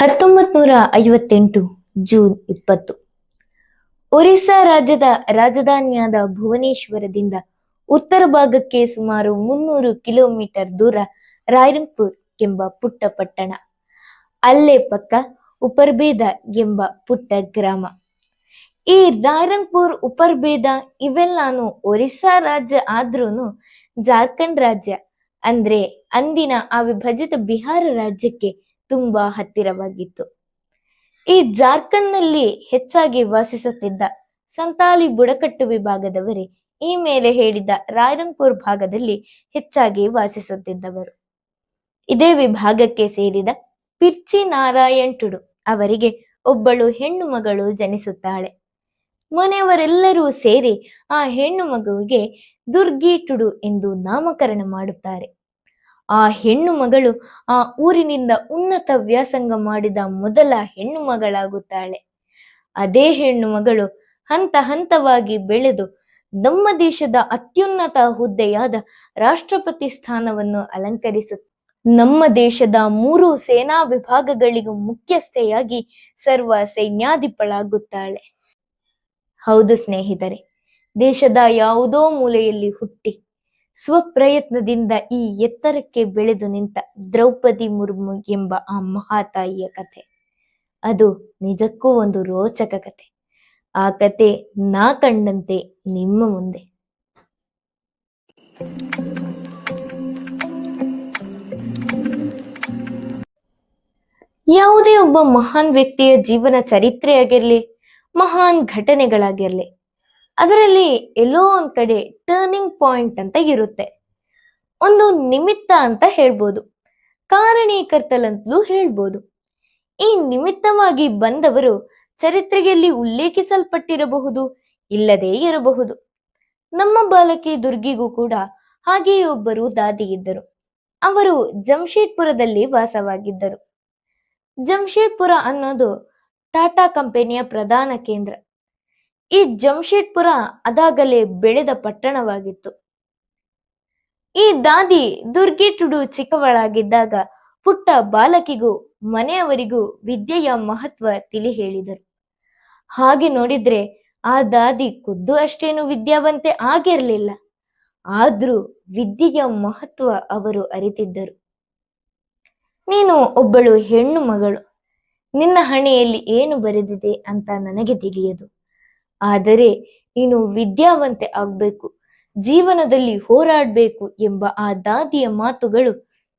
ಹತ್ತೊಂಬತ್ ನೂರ ಐವತ್ತೆಂಟು ಜೂನ್ ಇಪ್ಪತ್ತು. ಒರಿಸ್ಸಾ ರಾಜ್ಯದ ರಾಜಧಾನಿಯಾದ ಭುವನೇಶ್ವರದಿಂದ ಉತ್ತರ ಭಾಗಕ್ಕೆ ಸುಮಾರು ಮುನ್ನೂರು ಕಿಲೋಮೀಟರ್ ದೂರ ರಾಯರಂಪುರ್ ಎಂಬ ಪುಟ್ಟ ಪಟ್ಟಣ. ಅಲ್ಲೇ ಪಕ್ಕ ಉಪರ್ಬೇದ ಎಂಬ ಪುಟ್ಟ ಗ್ರಾಮ. ಈ ರಾಯರಂಗ್ಪುರ್ ಉಪರ್ಬೇದ ಇವೆಲ್ಲಾನು ಒರಿಸ್ಸಾ ರಾಜ್ಯ ಆದ್ರೂನು ಜಾರ್ಖಂಡ್ ರಾಜ್ಯ. ಅಂದ್ರೆ ಅಂದಿನ ಅವಿಭಜಿತ ಬಿಹಾರ ರಾಜ್ಯಕ್ಕೆ ತುಂಬಾ ಹತ್ತಿರವಾಗಿತ್ತು. ಈ ಜಾರ್ಖಂಡ್ನಲ್ಲಿ ಹೆಚ್ಚಾಗಿ ವಾಸಿಸುತ್ತಿದ್ದ ಸಂತಾಲಿ ಬುಡಕಟ್ಟು ವಿಭಾಗದವರೇ ಈ ಮೇಲೆ ಹೇಳಿದ ರಾಯರಂಪುರ್ ಭಾಗದಲ್ಲಿ ಹೆಚ್ಚಾಗಿ ವಾಸಿಸುತ್ತಿದ್ದವರು. ಇದೇ ವಿಭಾಗಕ್ಕೆ ಸೇರಿದ ಪಿರ್ಚಿ ನಾರಾಯಣ್ ಟುಡು ಅವರಿಗೆ ಒಬ್ಬಳು ಹೆಣ್ಣು ಮಗಳು ಜನಿಸುತ್ತಾಳೆ. ಮನೆಯವರೆಲ್ಲರೂ ಸೇರಿ ಆ ಹೆಣ್ಣು ಮಗುವಿಗೆ ದುರ್ಗಿ ಟುಡು ಎಂದು ನಾಮಕರಣ ಮಾಡುತ್ತಾರೆ. ಆ ಹೆಣ್ಣು ಮಗಳು ಆ ಊರಿನಿಂದ ಉನ್ನತ ವ್ಯಾಸಂಗ ಮಾಡಿದ ಮೊದಲ ಹೆಣ್ಣು ಮಗಳಾಗುತ್ತಾಳೆ. ಅದೇ ಹೆಣ್ಣು ಮಗಳು ಹಂತ ಹಂತವಾಗಿ ಬೆಳೆದು ನಮ್ಮ ದೇಶದ ಅತ್ಯುನ್ನತ ಹುದ್ದೆಯಾದ ರಾಷ್ಟ್ರಪತಿ ಸ್ಥಾನವನ್ನು ಅಲಂಕರಿಸು, ನಮ್ಮ ದೇಶದ ಮೂರು ಸೇನಾ ವಿಭಾಗಗಳಿಗೂ ಮುಖ್ಯಸ್ಥೆಯಾಗಿ ಸರ್ವ ಸೈನ್ಯಾಧಿಪಳಾಗುತ್ತಾಳೆ. ಹೌದು ಸ್ನೇಹಿತರೆ, ದೇಶದ ಯಾವುದೋ ಮೂಲೆಯಲ್ಲಿ ಹುಟ್ಟಿ ಸ್ವಪ್ರಯತ್ನದಿಂದ ಈ ಎತ್ತರಕ್ಕೆ ಬೆಳೆದು ನಿಂತ ದ್ರೌಪದಿ ಮುರ್ಮು ಎಂಬ ಆ ಮಹಾತಾಯಿಯ ಕಥೆ. ಅದು ನಿಜಕ್ಕೂ ಒಂದು ರೋಚಕ ಕಥೆ. ಆ ಕತೆ ನಾ ಕಂಡಂತೆ ನಿಮ್ಮ ಮುಂದೆ. ಯಾವುದೇ ಒಬ್ಬ ಮಹಾನ್ ವ್ಯಕ್ತಿಯ ಜೀವನ ಚರಿತ್ರೆಯಾಗಿರ್ಲಿ, ಮಹಾನ್ ಘಟನೆಗಳಾಗಿರ್ಲಿ ಅದರಲ್ಲಿ ಎಲ್ಲೋ ಒಂದ್ ಕಡೆ ಟರ್ನಿಂಗ್ ಪಾಯಿಂಟ್ ಅಂತ ಇರುತ್ತೆ. ಒಂದು ನಿಮಿತ್ತ ಅಂತ ಹೇಳ್ಬೋದು. ಕಾರಣೀಕರ್ತಲಂತಲೂ ಹೇಳ್ಬೋದು. ಈ ನಿಮಿತ್ತವಾಗಿ ಬಂದವರು ಚರಿತ್ರೆಯಲ್ಲಿ ಉಲ್ಲೇಖಿಸಲ್ಪಟ್ಟಿರಬಹುದು, ಇಲ್ಲದೇ ಇರಬಹುದು. ನಮ್ಮ ಬಾಲಕಿ ದುರ್ಗಿಗೂ ಕೂಡ ಹಾಗೆಯೇ ಒಬ್ಬರು ದಾದಿ ಇದ್ದರು. ಅವರು ಜಮ್ಶೇದ್ಪುರದಲ್ಲಿ ವಾಸವಾಗಿದ್ದರು. ಜಮ್ಶೇದ್ಪುರ ಅನ್ನೋದು ಟಾಟಾ ಕಂಪನಿಯ ಪ್ರಧಾನ ಕೇಂದ್ರ. ಈ ಜಮ್ಶೇದ್ಪುರ ಅದಾಗಲೇ ಬೆಳೆದ ಪಟ್ಟಣವಾಗಿತ್ತು. ಈ ದಾದಿ ದುರ್ಗೆ ಟುಡು ಚಿಕ್ಕವಳಾಗಿದ್ದಾಗ ಪುಟ್ಟ ಬಾಲಕಿಗೂ ಮನೆಯವರಿಗೂ ವಿದ್ಯೆಯ ಮಹತ್ವ ತಿಳಿ ಹೇಳಿದರು ಹಾಗೆ ನೋಡಿದ್ರೆ ಆ ದಾದಿ ಖುದ್ದು ಅಷ್ಟೇನು ವಿದ್ಯಾವಂತೆ ಆಗಿರಲಿಲ್ಲ. ಆದ್ರೂ ವಿದ್ಯೆಯ ಮಹತ್ವ ಅವರು ಅರಿತಿದ್ದರು. ನೀನು ಒಬ್ಬಳು ಹೆಣ್ಣು ಮಗಳು. ನಿನ್ನ ಹಣೆಯಲ್ಲಿ ಏನು ಬರೆದಿದೆ ಅಂತ ನನಗೆ ತಿಳಿಯದು. ಆದರೆ ನೀನು ವಿದ್ಯಾವಂತೆ ಆಗ್ಬೇಕು, ಜೀವನದಲ್ಲಿ ಹೋರಾಡ್ಬೇಕು ಎಂಬ ಆ ದಾದಿಯ ಮಾತುಗಳು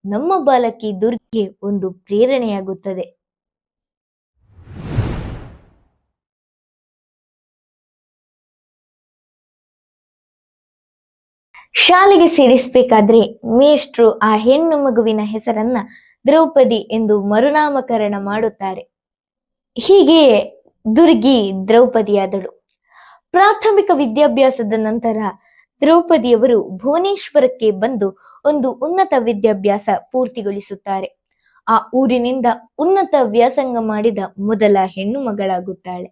ನಮ್ಮ ಬಾಲಕಿ ದುರ್ಗೆ ಒಂದು ಪ್ರೇರಣೆಯಾಗುತ್ತದೆ. ಶಾಲೆಗೆ ಸೇರಿಸಬೇಕಾದ್ರೆ ಮೇಷ್ಟ್ರು ಆ ಹೆಣ್ಣು ಮಗುವಿನ ಹೆಸರನ್ನ ದ್ರೌಪದಿ ಎಂದು ಮರುನಾಮಕರಣ ಮಾಡುತ್ತಾರೆ. ಹೀಗೆಯೇ ದುರ್ಗಿ ದ್ರೌಪದಿಯಾದಳು. ಪ್ರಾಥಮಿಕ ವಿದ್ಯಾಭ್ಯಾಸದ ನಂತರ ದ್ರೌಪದಿಯವರು ಭುವನೇಶ್ವರಕ್ಕೆ ಬಂದು ಒಂದು ಉನ್ನತ ವಿದ್ಯಾಭ್ಯಾಸ ಪೂರ್ತಿಗೊಳಿಸುತ್ತಾರೆ. ಆ ಊರಿನಿಂದ ಉನ್ನತ ವ್ಯಾಸಂಗ ಮಾಡಿದ ಮೊದಲ ಹೆಣ್ಣು ಮಗಳಾಗುತ್ತಾಳೆ.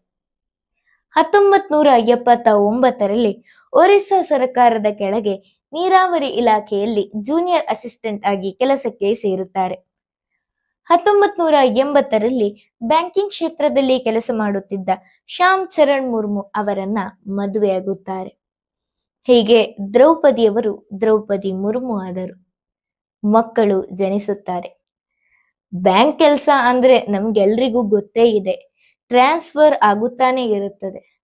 ಹತ್ತೊಂಬತ್ ನೂರ ಎಪ್ಪತ್ತ ಒಂಬತ್ತರಲ್ಲಿ ಒರಿಸ್ಸಾ ಸರ್ಕಾರದ ಕೆಳಗೆ ನೀರಾವರಿ ಇಲಾಖೆಯಲ್ಲಿ ಜೂನಿಯರ್ ಅಸಿಸ್ಟೆಂಟ್ ಆಗಿ ಕೆಲಸಕ್ಕೆ ಸೇರುತ್ತಾರೆ. ಹತ್ತೊಂಬತ್ ನೂರ ಎಂಬತ್ತರಲ್ಲಿ ಬ್ಯಾಂಕಿಂಗ್ ಕ್ಷೇತ್ರದಲ್ಲಿ ಕೆಲಸ ಮಾಡುತ್ತಿದ್ದ ಶ್ಯಾಮ್ ಚರಣ್ ಮುರ್ಮು ಅವರನ್ನ ಮದುವೆಯಾಗುತ್ತಾರೆ. ಹೀಗೆ ದ್ರೌಪದಿಯವರು ದ್ರೌಪದಿ ಮುರ್ಮು ಆದರು. ಮಕ್ಕಳು ಜನಿಸುತ್ತಾರೆ. ಬ್ಯಾಂಕ್ ಕೆಲಸ ಅಂದ್ರೆ ನಮ್ಗೆಲ್ರಿಗೂ ಗೊತ್ತೇ ಇದೆ. ಟ್ರಾನ್ಸ್ಫರ್ ಆಗುತ್ತಾನೆ ಇರುತ್ತದೆ.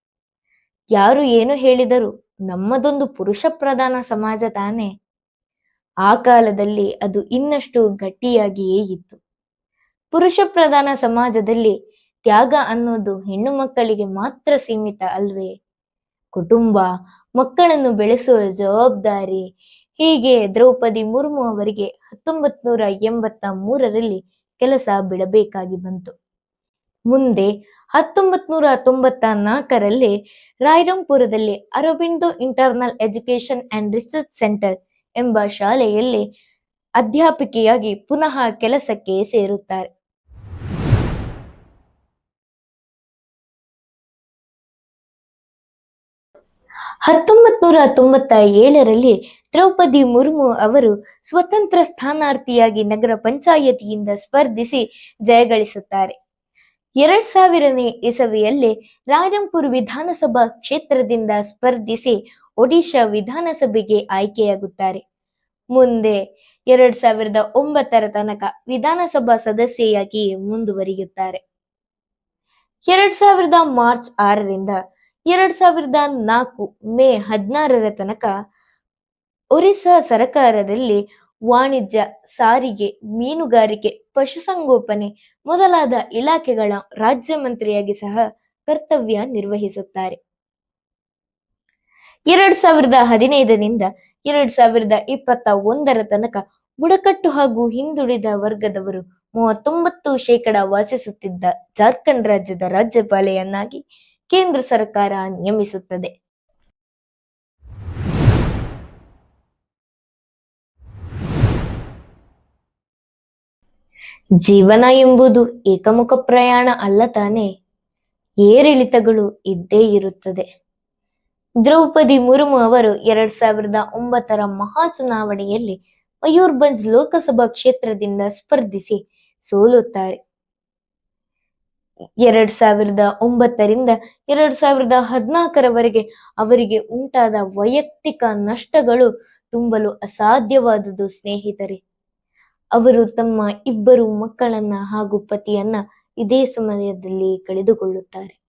ಯಾರು ಏನು ಹೇಳಿದರು ನಮ್ಮದೊಂದು ಪುರುಷ ಪ್ರಧಾನ ಸಮಾಜ ತಾನೇ. ಆ ಕಾಲದಲ್ಲಿ ಅದು ಇನ್ನಷ್ಟು ಗಟ್ಟಿಯಾಗಿಯೇ ಇತ್ತು. ಪುರುಷ ಪ್ರಧಾನ ಸಮಾಜದಲ್ಲಿ ತ್ಯಾಗ ಅನ್ನೋದು ಹೆಣ್ಣು ಮಕ್ಕಳಿಗೆ ಮಾತ್ರ ಸೀಮಿತ ಅಲ್ವೇ? ಕುಟುಂಬ, ಮಕ್ಕಳನ್ನು ಬೆಳೆಸುವ ಜವಾಬ್ದಾರಿ ಹೀಗೆ? ದ್ರೌಪದಿ ಮುರ್ಮು ಅವರಿಗೆ ಹತ್ತೊಂಬತ್ ನೂರ ಎಂಬತ್ತ ಮೂರರಲ್ಲಿ ಕೆಲಸ ಬಿಡಬೇಕಾಗಿ ಬಂತು. ಮುಂದೆ ಹತ್ತೊಂಬತ್ ನೂರ ತೊಂಬತ್ತ ನಾಲ್ಕರಲ್ಲಿ ರಾಯರಂಪುರದಲ್ಲಿ Aurobindo internal education and research centre ಎಂಬ ಶಾಲೆಯಲ್ಲಿ ಅಧ್ಯಾಪಿಕೆಯಾಗಿ ಪುನಃ ಕೆಲಸಕ್ಕೆ ಸೇರುತ್ತಾರೆ. ಹತ್ತೊಂಬತ್ ನೂರ ತೊಂಬತ್ತ ಏಳರಲ್ಲಿ ದ್ರೌಪದಿ ಮುರ್ಮು ಅವರು ಸ್ವತಂತ್ರ ಸ್ಥಾನಾರ್ಥಿಯಾಗಿ ನಗರ ಪಂಚಾಯತಿಯಿಂದ ಸ್ಪರ್ಧಿಸಿ ಜಯಗಳಿಸುತ್ತಾರೆ ಎರಡ್ ಸಾವಿರನೇ ಇಸವಿಯಲ್ಲಿ ರಾಯರಂಪುರ್ ವಿಧಾನಸಭಾ ಕ್ಷೇತ್ರದಿಂದ ಸ್ಪರ್ಧಿಸಿ ಒಡಿಶಾ ವಿಧಾನಸಭೆಗೆ ಆಯ್ಕೆಯಾಗುತ್ತಾರೆ. ಮುಂದೆ ಎರಡ್ ಸಾವಿರದ ಒಂಬತ್ತರ ತನಕ ವಿಧಾನಸಭಾ ಸದಸ್ಯೆಯಾಗಿ ಮುಂದುವರಿಯುತ್ತಾರೆ. ಎರಡ್ ಸಾವಿರದ ಮಾರ್ಚ್ ಆರರಿಂದ ಎರಡ್ ಸಾವಿರದ ನಾಲ್ಕು ಮೇ ಹದಿನಾರರ ತನಕ ಒರಿಸ್ಸಾ ಸರಕಾರದಲ್ಲಿ ವಾಣಿಜ್ಯ, ಸಾರಿಗೆ, ಮೀನುಗಾರಿಕೆ, ಪಶುಸಂಗೋಪನೆ ಮೊದಲಾದ ಇಲಾಖೆಗಳ ರಾಜ್ಯ ಮಂತ್ರಿಯಾಗಿ ಸಹ ಕರ್ತವ್ಯ ನಿರ್ವಹಿಸುತ್ತಾರೆ. ಎರಡ್ ಸಾವಿರದ ಹದಿನೈದರಿಂದ ಎರಡ್ ಸಾವಿರದ ಇಪ್ಪತ್ತ ಒಂದರ ತನಕ ಬುಡಕಟ್ಟು ಹಾಗೂ ಹಿಂದುಳಿದ ವರ್ಗದವರು ಮೂವತ್ತೊಂಬತ್ತು ಶೇಕಡ ವಾಸಿಸುತ್ತಿದ್ದ ಜಾರ್ಖಂಡ್ ರಾಜ್ಯದ ರಾಜ್ಯಪಾಲೆಯನ್ನಾಗಿ ಕೇಂದ್ರ ಸರ್ಕಾರ ನಿಯಮಿಸುತ್ತದೆ. ಜೀವನ ಎಂಬುದು ಏಕಮುಖ ಪ್ರಯಾಣ ಅಲ್ಲ ತಾನೇ, ಏರಿಳಿತಗಳು ಇದ್ದೇ ಇರುತ್ತದೆ. ದ್ರೌಪದಿ ಮುರ್ಮು ಅವರು ಎರಡ್ ಸಾವಿರದ ಒಂಬತ್ತರ ಮಹಾ ಚುನಾವಣೆಯಲ್ಲಿ ಮಯೂರ್ಭಂಜ್ ಲೋಕಸಭಾ ಕ್ಷೇತ್ರದಿಂದ ಸ್ಪರ್ಧಿಸಿ ಸೋಲುತ್ತಾರೆ. ಎರಡ್ ಸಾವಿರದ ಒಂಬತ್ತರಿಂದ ಎರಡ್ ಸಾವಿರದ ಹದಿನಾಲ್ಕರವರೆಗೆ ಅವರಿಗೆ ಉಂಟಾದ ವೈಯಕ್ತಿಕ ನಷ್ಟಗಳು ತುಂಬಲು ಅಸಾಧ್ಯವಾದುದು, ಸ್ನೇಹಿತರೆ. ಅವರು ತಮ್ಮ ಇಬ್ಬರು ಮಕ್ಕಳನ್ನ ಹಾಗೂ ಪತಿಯನ್ನ ಇದೇ ಸಮಯದಲ್ಲಿ ಕಳೆದುಕೊಳ್ಳುತ್ತಾರೆ.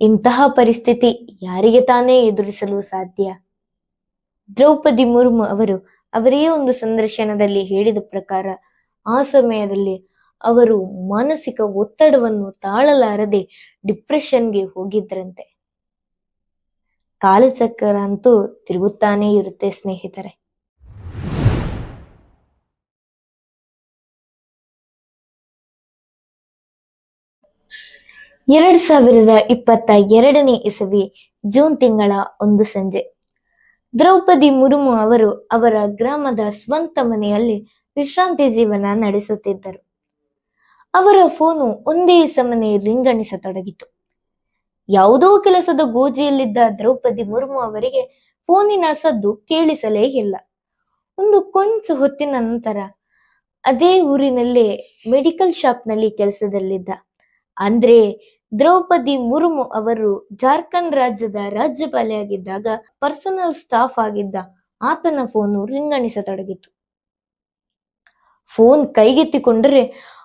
ಇಂತಹ ಪರಿಸ್ಥಿತಿ ಯಾರಿಗೆ ತಾನೇ ಎದುರಿಸಲು ಸಾಧ್ಯ? ದ್ರೌಪದಿ ಮುರ್ಮು ಅವರು ಅವರೇ ಒಂದು ಸಂದರ್ಶನದಲ್ಲಿ ಹೇಳಿದ ಪ್ರಕಾರ, ಆ ಸಮಯದಲ್ಲಿ ಅವರು ಮಾನಸಿಕ ಒತ್ತಡವನ್ನು ತಾಳಲಾರದೆ ಡಿಪ್ರೆಷನ್ಗೆ ಹೋಗಿದ್ರಂತೆ ಕಾಲಚಕ್ರ ಅಂತೂ ತಿರುಗುತ್ತಾನೇ ಇರುತ್ತೆ ಸ್ನೇಹಿತರೆ. ಎರಡ್ ಸಾವಿರದ ಇಪ್ಪತ್ತ ಎರಡನೇ ಇಸವಿ ಜೂನ್ ತಿಂಗಳ ಒಂದು ಸಂಜೆ. ದ್ರೌಪದಿ ಮುರ್ಮು ಅವರು ಅವರ ಗ್ರಾಮದ ಸ್ವಂತ ಮನೆಯಲ್ಲಿ ವಿಶ್ರಾಂತಿ ಜೀವನ ನಡೆಸುತ್ತಿದ್ದರು. ಅವರ ಫೋನು ಒಂದೇ ಸಮನೆ ರಿಂಗಣಿಸತೊಡಗಿತು ಯಾವುದೋ ಕೆಲಸದ ಗೋಜಿಯಲ್ಲಿದ್ದ ದ್ರೌಪದಿ ಮುರ್ಮು ಅವರಿಗೆ ಫೋನಿನ ಸದ್ದು ಕೇಳಿಸಲೇ ಇಲ್ಲ. ಒಂದು ಕೊಂಚ ಹೊತ್ತಿನ ನಂತರ ಅದೇ ಊರಿನಲ್ಲೇ ಮೆಡಿಕಲ್ ಶಾಪ್ನಲ್ಲಿ ಕೆಲಸದಲ್ಲಿದ್ದ. ಅಂದ್ರೆ ದ್ರೌಪದಿ ಮುರ್ಮು ಅವರು ಜಾರ್ಖಂಡ್ ರಾಜ್ಯದ ರಾಜ್ಯಪಾಲೆಯಾಗಿದ್ದಾಗ ಪರ್ಸನಲ್ ಸ್ಟಾಫ್ ಆಗಿದ್ದ ಆತನ ಫೋನು ರಿಂಗಣಿಸತೊಡಗಿತು. ಫೋನ್ ಕೈಗೆತ್ತಿಕೊಂಡರೆ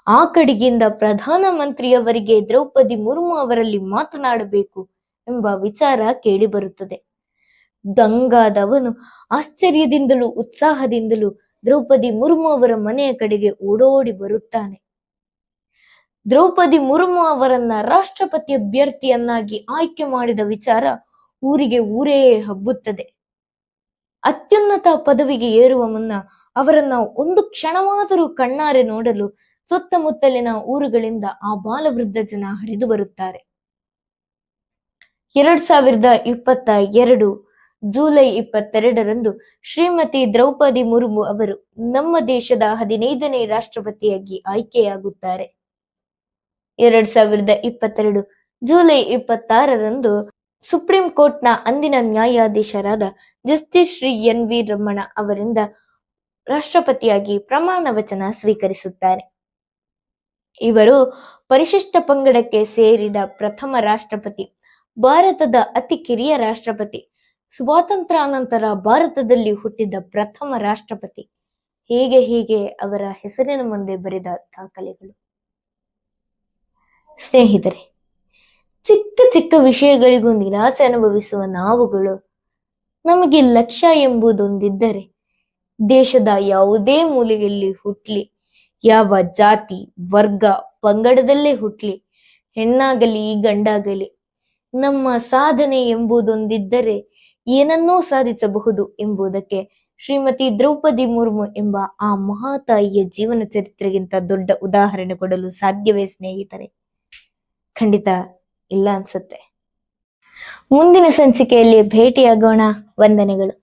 ಆ ಕಡೆಗಿಂದ ಪ್ರಧಾನಮಂತ್ರಿಯವರಿಗೆ ದ್ರೌಪದಿ ಮುರ್ಮು ಅವರಲ್ಲಿ ಮಾತನಾಡಬೇಕು ಎಂಬ ವಿಚಾರ ಕೇಳಿಬರುತ್ತದೆ. ದಂಗಾದವನು ಆಶ್ಚರ್ಯದಿಂದಲೂ ಉತ್ಸಾಹದಿಂದಲೂ ದ್ರೌಪದಿ ಮುರ್ಮು ಅವರ ಮನೆಯ ಕಡೆಗೆ ಓಡೋಡಿ ಬರುತ್ತಾನೆ. ದ್ರೌಪದಿ ಮುರ್ಮು ಅವರನ್ನ ರಾಷ್ಟ್ರಪತಿ ಅಭ್ಯರ್ಥಿಯನ್ನಾಗಿ ಆಯ್ಕೆ ಮಾಡಿದ ವಿಚಾರ ಊರಿಗೆ ಊರೇ ಹಬ್ಬುತ್ತದೆ. ಅತ್ಯುನ್ನತ ಪದವಿಗೆ ಏರುವ ಮುನ್ನ ಅವರನ್ನ ಒಂದು ಕ್ಷಣವಾದರೂ ಕಣ್ಣಾರೆ ನೋಡಲು ಸುತ್ತಮುತ್ತಲಿನ ಊರುಗಳಿಂದ ಆ ಬಾಲವೃದ್ಧ ಜನ ಹರಿದು ಬರುತ್ತಾರೆ. ಎರಡ್ ಸಾವಿರದ ಇಪ್ಪತ್ತ ಎರಡು ಜುಲೈ ಇಪ್ಪತ್ತೆರಡರಂದು ಶ್ರೀಮತಿ ದ್ರೌಪದಿ ಮುರ್ಮು ಅವರು ನಮ್ಮ ದೇಶದ ಹದಿನೈದನೇ ರಾಷ್ಟ್ರಪತಿಯಾಗಿ ಆಯ್ಕೆಯಾಗುತ್ತಾರೆ. ಎರಡ್ ಸಾವಿರದ ಇಪ್ಪತ್ತೆರಡು ಜುಲೈ ಇಪ್ಪತ್ತಾರರಂದು ಸುಪ್ರೀಂ ಕೋರ್ಟ್ನ ಅಂದಿನ ನ್ಯಾಯಾಧೀಶರಾದ justice Shri N V Ramana ಅವರಿಂದ ರಾಷ್ಟ್ರಪತಿಯಾಗಿ ಪ್ರಮಾಣ ವಚನ ಸ್ವೀಕರಿಸುತ್ತಾರೆ. ಇವರು ಪರಿಶಿಷ್ಟ ಪಂಗಡಕ್ಕೆ ಸೇರಿದ ಪ್ರಥಮ ರಾಷ್ಟ್ರಪತಿ, ಭಾರತದ ಅತಿ ಕಿರಿಯ ರಾಷ್ಟ್ರಪತಿ, ಸ್ವಾತಂತ್ರ್ಯಾನಂತರ ಭಾರತದಲ್ಲಿ ಹುಟ್ಟಿದ ಪ್ರಥಮ ರಾಷ್ಟ್ರಪತಿ. ಹೀಗೆ ಹೀಗೆ ಅವರ ಹೆಸರಿನ ಮುಂದೆ ಬರೆದ ದಾಖಲೆಗಳು. ಸ್ನೇಹಿತರೆ, ಚಿಕ್ಕ ಚಿಕ್ಕ ವಿಷಯಗಳಿಗೂ ನಿರಾಸೆ ಅನುಭವಿಸುವ ನಾವುಗಳು ನಮಗೆ ಲಕ್ಷ್ಯ ಎಂಬುದೊಂದಿದ್ದರೆ ದೇಶದ ಯಾವುದೇ ಮೂಲೆಯಲ್ಲಿ ಹುಟ್ಲಿ ಯಾವ ಜಾತಿ, ವರ್ಗ, ಪಂಗಡದಲ್ಲೇ ಹುಟ್ಲಿ, ಹೆಣ್ಣಾಗಲಿ ಗಂಡಾಗಲಿ, ನಮ್ಮ ಸಾಧನೆ ಎಂಬುದೊಂದಿದ್ದರೆ ಏನನ್ನೂ ಸಾಧಿಸಬಹುದು ಎಂಬುದಕ್ಕೆ ಶ್ರೀಮತಿ ದ್ರೌಪದಿ ಮುರ್ಮು ಎಂಬ ಆ ಮಹಾತಾಯಿಯ ಜೀವನ ಚರಿತ್ರೆಗಿಂತ ದೊಡ್ಡ ಉದಾಹರಣೆ ಕೊಡಲು ಸಾಧ್ಯವೇ, ಸ್ನೇಹಿತರೆ? ಖಂಡಿತ ಇಲ್ಲ ಅನ್ಸುತ್ತೆ. ಮುಂದಿನ ಸಂಚಿಕೆಯಲ್ಲಿ ಭೇಟಿಯಾಗೋಣ. ವಂದನೆಗಳು.